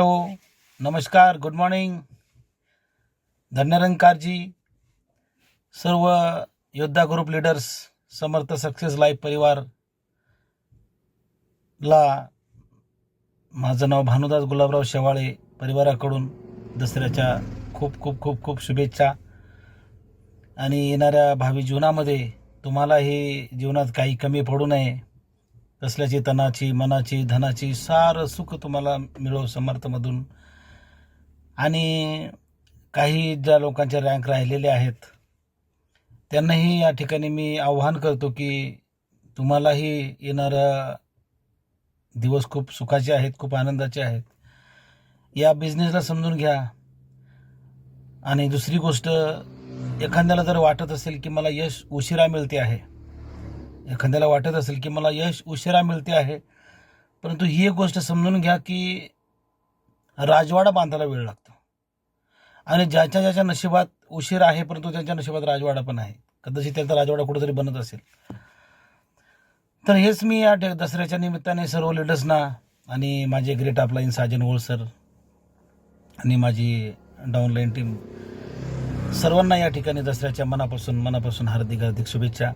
Hello नमस्कार good morning धन्यरंकारजी सर्व योद्धा group leaders Samarth success life परिवार ला माझं नाव भानुदास गुलाबराव शेवाळे परिवाराकडून दसऱ्याच्या खूप खूप खूप खूप शुभेच्छा. आणि येणाऱ्या भावी जीवनामध्ये तुम्हालाही जीवनात काही कमी पडू नये. कसल्याची तणाची मनाची धनाची सारं सुख तुम्हाला मिळो समर्थमधून. आणि काही ज्या लोकांचे रँक राहिलेले आहेत त्यांनाही या ठिकाणी मी आव्हान करतो की तुम्हालाही येणारा दिवस खूप सुखाचे आहेत खूप आनंदाचे आहेत. या बिझनेसला समजून घ्या. आणि दुसरी गोष्ट एखाद्याला जर वाटत असेल की मला यश उशिरा मिळते आहे एखाद्याला वाटत असेल की मला यश उशिरा मिळते आहे. परंतु ही एक गोष्ट समजून घ्या की राजवाडा बांधायला वेळ लागतो. आणि ज्याच्या ज्याच्या नशिबात उशीर आहे परंतु त्यांच्या नशिबात राजवाडा पण आहे. कदाचित त्याचा राजवाडा कुठेतरी बनत असेल. तर हेच मी या दसऱ्याच्या निमित्ताने सर्व लिडर्सना आणि माझे ग्रेट अपलाईन साजन ओळ सर आणि माझी डाऊनलाईन टीम सर्वांना या ठिकाणी दसऱ्याच्या मनापासून मनापासून हार्दिक हार्दिक शुभेच्छा.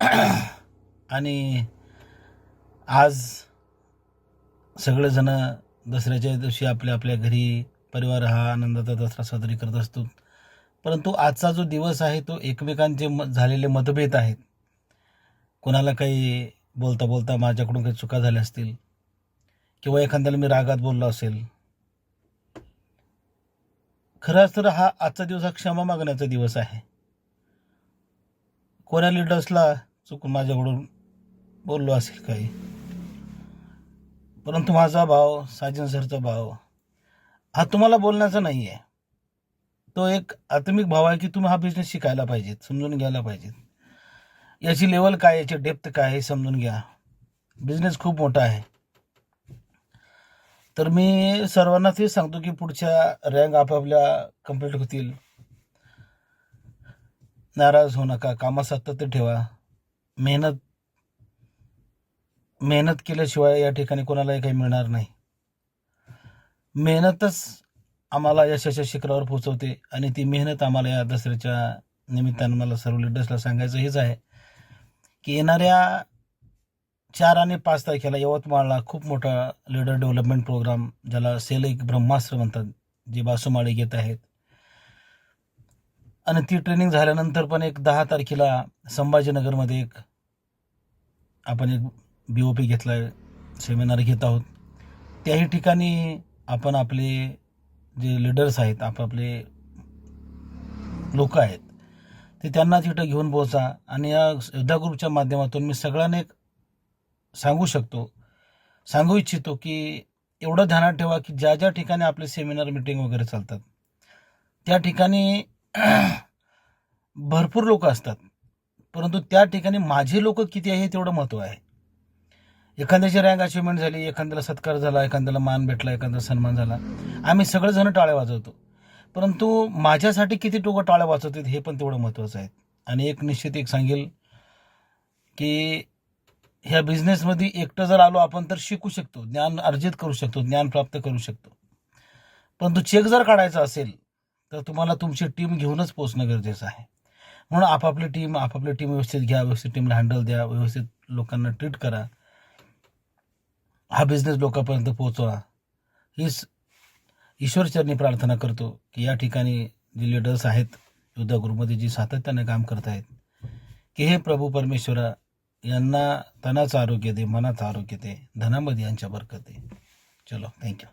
आणि आज सगळेजण दसऱ्याच्या दिवशी आपल्या आपल्या घरी परिवार हा आनंदाचा दसरा साजरी करत असतो. परंतु आजचा जो दिवस आहे तो एकमेकांचे म झालेले मतभेद आहेत. कोणाला काही बोलता बोलता माझ्याकडून काही चुका झाल्या असतील किंवा एखाद्याला मी रागात बोललो असेल. खरंच तर हा आजचा दिवस हा क्षमा मागण्याचा दिवस आहे. कोण्या लिडर्सला चुकून माझ्याकडून बोललो असेल काही. परंतु माझा भाव साजन सरचा भाव हा तुम्हाला बोलण्याचा नाही आहे तो एक आत्मिक भाव आहे की तुम्ही हा बिझनेस शिकायला पाहिजेत समजून घ्यायला पाहिजेत. याची लेवल काय याची डेप्थ काय हे समजून घ्या. बिझनेस खूप मोठा आहे. तर मी सर्वांना तेच सांगतो की पुढच्या रँक आपापल्या कंप्लीट होतील. नाराज होऊ नका कामात सातत्य ठेवा. मेहनत मेहनत केल्याशिवाय या ठिकाणी कोणालाही काही मिळणार नाही. मेहनतच आम्हाला यशाच्या शिखरावर पोचवते आणि ती मेहनत आम्हाला या दसऱ्याच्या निमित्तानं मला सर्व लिडर्सला सांगायचं हेच आहे की येणाऱ्या चार आणि पाच तारखेला यवतमाळला खूप मोठा लीडर डेव्हलपमेंट प्रोग्राम ज्याला सेल एक ब्रह्मास्त्र म्हणतात जे बासुमाळे घेत आहेत. आणि ती ट्रेनिंग झाल्यानंतर पण एक दहा तारखेला संभाजीनगरमध्ये एक आपण एक बी ओ पी घेतला आहे सेमिनार घेत आहोत. त्याही ठिकाणी आपण आपले जे लीडर्स आहेत आपापले लोक आहेत ते त्यांना तिथं घेऊन पोहोचा आणि या योद्धा ग्रुपच्या माध्यमातून मी सगळ्यांना एक सांगू शकतो सांगू इच्छितो की एवढं ध्यानात ठेवा की ज्या ज्या ठिकाणी आपले सेमिनार मिटिंग वगैरे चालतात त्या ठिकाणी भरपूर लोक असतात. परंतु त्या ठिकाणी माझे लोक किती आहे हे तेवढं महत्त्व आहे. एखाद्याची रँक अचिव्हमेंट झाली एखाद्याला सत्कार झाला एखाद्याला मान भेटला एखाद्याला सन्मान झाला. आम्ही सगळेजण टाळ्या वाजवतो. परंतु माझ्यासाठी किती टोकं टाळ्या वाजवतात हे पण तेवढं महत्त्वाचं आहे. आणि एक निश्चित एक सांगेल की ह्या बिझनेसमध्ये एकटं जर आलो आपण तर शिकू शकतो ज्ञान अर्जित करू शकतो ज्ञान प्राप्त करू शकतो. परंतु चेक जर काढायचा असेल तर तुम्हाला तुमची टीम घेऊनच पोचणं गरजेचं आहे. म्हणून आपापली टीम आपापली टीम व्यवस्थित घ्या व्यवस्थित टीमला हँडल द्या व्यवस्थित लोकांना ट्रीट करा. हा बिझनेस लोकांपर्यंत पोहोचवा. हीच ईश्वरचरणी प्रार्थना करतो की या ठिकाणी जे लिडर्स आहेत युद्ध गुरुमध्ये जी सातत्याने काम करत आहेत की हे प्रभू परमेश्वरा यांना तनाचं आरोग्य दे मनाचं आरोग्य दे धनामध्ये यांच्या बरकत दे. चलो थँक्यू